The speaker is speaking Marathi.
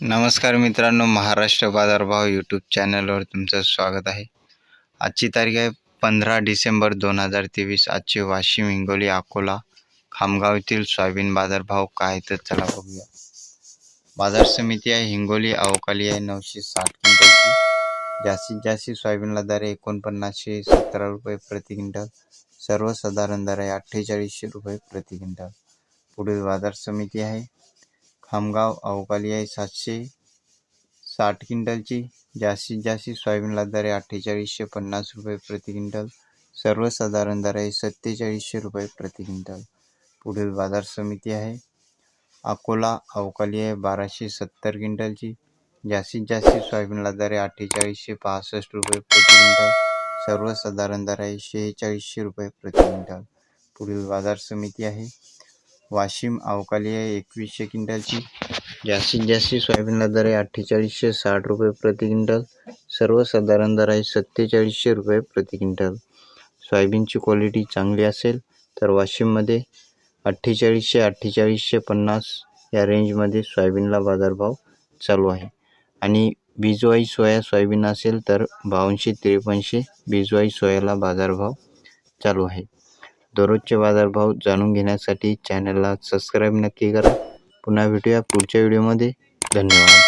नमस्कार मित्रांनो महाराष्ट्र बाजारभाव यूट्यूब चॅनलवर तुमचं स्वागत आहे. आजची तारीख आहे पंधरा डिसेंबर दोन हजार तेवीस. आजचे वाशिम हिंगोली अकोला खामगाव येथील सोयाबीन बाजारभाव काय तर चला बघूया. बाजार समिती आहे हिंगोली अवकाली आहे नऊशे साठ क्विंटलची. जास्तीत जास्त सोयाबीनला दर आहे एकोणपन्नासशे सतरा रुपये प्रति क्विंटल. सर्वसाधारण दर आहे अठ्ठेचाळीसशे रुपये प्रति क्विंटल. पुढील बाजार समिती आहे खामगाव अवकाली आहे. सातशे साठ क्विंटलची जास्तीत जास्त सोयाबीनला दर आहे. अठ्ठेचाळीसशे पन्नास रुपये प्रति क्विंटल. सर्वसाधारण दर आहे सत्तेचाळीसशे रुपये प्रति क्विंटल. पुढील बाजार समिती आहे. अकोला अवकाली आहे बाराशे सत्तर क्विंटलची जास्तीत जास्त सोयाबीनला दर आहे. अठ्ठेचाळीसशे पासष्ट रुपये प्रति क्विंटल. सर्वसाधारण दर आहे शेहेचाळीसशे रुपये प्रति क्विंटल. पुढील बाजार समिती आहे. वाशिम अवकाली आहे. एकवीसशे क्विंटलची. जास्तीत जास्त सोयाबीनला दर आहे अठ्ठेचाळीसशे साठ रुपये प्रति क्विंटल. सर्वसाधारण दर आहे सत्तेचाळीसशे रुपये प्रति क्विंटल. सोयाबीनची क्वालिटी चांगली असेल तर वाशिममध्ये अठ्ठेचाळीसशे अठ्ठेचाळीसशे पन्नास या रेंजमध्ये सोयाबीनला बाजारभाव चालू आहे. आणि बीजवाई सोया सोयाबीन असेल तर बावनशे त्रेपन्नशे बीजवाई सोयाला बाजारभाव चालू आहे. दररोजचे बाजारभाव जाणून घेण्यासाठी चॅनलला सबस्क्राईब नक्की करा. पुन्हा भेटूया पुढच्या व्हिडिओमध्ये धन्यवाद.